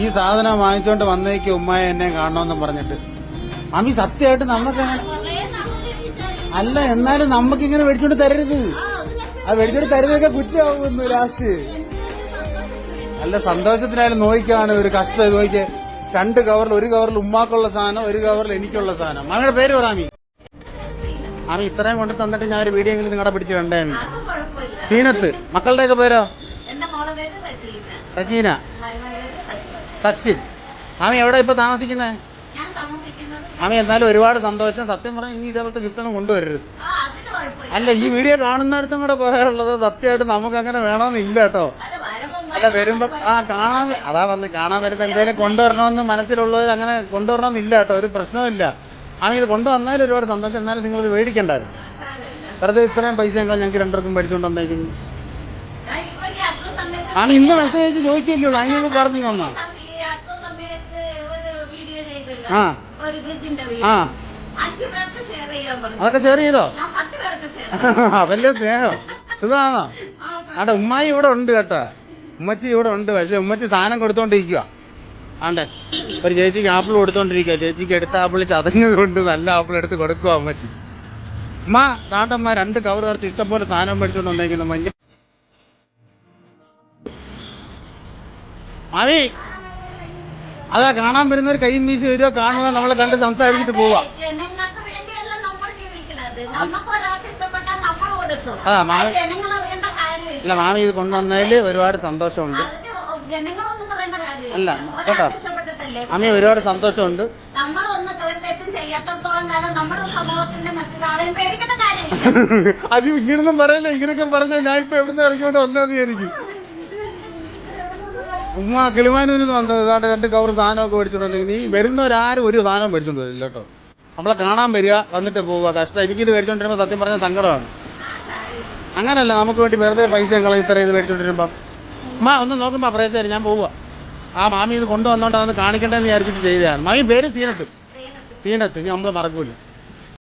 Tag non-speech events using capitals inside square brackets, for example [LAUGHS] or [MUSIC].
ഈ സാധനം വാങ്ങിച്ചോണ്ട് വന്നേക്ക് ഉമ്മായ എന്നെ കാണണമെന്ന് പറഞ്ഞിട്ട്. അമ്മി സത്യമായിട്ട് നമുക്ക് അല്ല എന്നാലും നമുക്ക് ഇങ്ങനെ മേടിച്ചോണ്ട് തരരുത്. ആ മേടിച്ചോണ്ട് തരുന്നതൊക്കെ കുറ്റമാകുന്നു ലാസ്റ്റ്. അല്ല സന്തോഷത്തിനായാലും നോയിക്കാണ് ഒരു കഷ്ടം നോക്കിയേ രണ്ട് കവറിൽ ഒരു കവറിൽ ഉമ്മാക്കുള്ള സാധനം ഒരു കവറിൽ എനിക്കുള്ള സാധനം. മാമിയുടെ പേര് പറയാമി ആമി ഇത്രയും കൊണ്ട് തന്നിട്ട് ഞാൻ ഒരു വീഡിയോ എങ്കിലും നിങ്ങളുടെ പിടിച്ച് കുഴപ്പമില്ല. സീനത്ത് മക്കളുടെയൊക്കെ പേര്? റജീന റജീന ഭാര്യയുടെ പേര് സത്യ സച്ചിൻ. ആമി എവിടെ ഇപ്പൊ താമസിക്കുന്നത് ആമി എന്നാലും ഒരുപാട് സന്തോഷം. സത്യം പറഞ്ഞാൽ ഇനി ഇതേപോലത്തെ കിട്ടണം കൊണ്ടുവരരുത്. അല്ല ഈ വീഡിയോ കാണുന്നിടത്തും കൂടെ പറയാനുള്ളത് സത്യമായിട്ട് നമുക്ക് അങ്ങനെ വേണമെന്നില്ല കേട്ടോ. അല്ല വരുമ്പോ ആ കാണാൻ അതാ പറഞ്ഞു കാണാൻ വരുന്നത് എന്തെങ്കിലും കൊണ്ടുവരണമെന്ന് മനസ്സിലുള്ളവർ അങ്ങനെ കൊണ്ടുവരണമെന്നില്ല കേട്ടോ ഒരു പ്രശ്നമില്ല ആമി ഇത് കൊണ്ടുവന്നാലും ഒരുപാട് സന്തോഷം. എന്നാലും നിങ്ങൾ ഇത് മേടിക്കണ്ടായിരുന്നു. വെറുതെ ഇത്രയും പൈസ ഞങ്ങൾ ഞങ്ങൾക്ക് രണ്ടുപേർക്കും മേടിച്ചുകൊണ്ട് വന്നേക്കുന്നു. ആണ് ഇന്ന് മെസ്സേജ് ചോദിച്ചില്ലല്ലോ അതിന് പറഞ്ഞു വന്നോ ആ. ആ. അതൊക്കെ ഷെയർ ചെയ്തോ? [LAUGHS] അതല്ലേ സ്നേഹം. സുഖമാണോ? ആട്ടെ ഉമ്മായി ഇവിടെ ഉണ്ട് കേട്ടോ. ഉമ്മച്ചി ഇവിടെ ഉണ്ട്. പക്ഷെ ഉമ്മച്ചി സാധനം കൊടുത്തോണ്ടിരിക്കുക ആണ്ടെ ഒരു ചേച്ചിക്ക് ആപ്പിൾ കൊടുത്തോണ്ടിരിക്കുക ചേച്ചിക്ക് എടുത്ത ആപ്പിൾ ചതഞ്ഞതുകൊണ്ട് നല്ല ആപ്പിൾ എടുത്ത് കൊടുക്കുക ഉമ്മച്ചി. ഉമ്മ താണ്ടമ്മ രണ്ട് കവർ ചേർത്ത് ഇഷ്ടംപോലെ സാധനം മേടിച്ചോണ്ട് വന്നേക്കുന്നു മഞ്ഞ മാവി. അതാ കാണാൻ വരുന്നവർ കൈയും വീശി വരുവോ കാണുക നമ്മളെ കണ്ട് സംസാരിച്ചിട്ട് പോവാ. അതാ മാമി- ഇല്ല മാമി ഇത് കൊണ്ടുവന്നതിൽ ഒരുപാട് സന്തോഷമുണ്ട്. അല്ല, കേട്ടോ. അമ്മ ഒരുപാട് സന്തോഷമുണ്ട്. അത് [LAUGHS] ഇങ്ങനൊന്നും പറയല്ല ഇങ്ങനെയൊക്കെ പറഞ്ഞാൽ ഞാൻ ഇപ്പൊ എവിടുന്ന് ഇറങ്ങിക്കൊണ്ട് വന്നത് വിചാരിക്കും. ഉമ്മ കിളിമാനൂരിൽ നിന്ന് വന്നത് ഏതാണ്ട് രണ്ട് കവർ സാധനമൊക്കെ മേടിച്ചിട്ടുണ്ടെങ്കിൽ നീ വരുന്നവരാരും ഒരു സാധനം മേടിച്ചോണ്ട് വരില്ല കേട്ടോ. നമ്മളെ കാണാൻ വരിക വന്നിട്ട് പോവുക. കഷ്ടം. എനിക്കിത് മേടിച്ചോണ്ടിരുമ്പോൾ സത്യം പറഞ്ഞാൽ സങ്കടമാണ്. അങ്ങനല്ല നമുക്ക് വേണ്ടി വെറുതെ പൈസ ഞങ്ങൾ ഇത്ര ഇത് മേടിച്ചോണ്ടിരുമ്പം. അമ്മ ഒന്ന് നോക്കുമ്പോൾ പ്രേസരി ഞാൻ പോവുക. ആ മാമി ഇത് കൊണ്ടുവന്നോണ്ട് കൊണ്ടുവന്നോണ്ടാന്ന് കാണിക്കണ്ടെന്ന് വിചാരിച്ചിട്ട് ചെയ്തതാണ്. മാമി പേര് സീനത്ത്. സീനത്ത്. നമ്മൾ മറക്കൂല.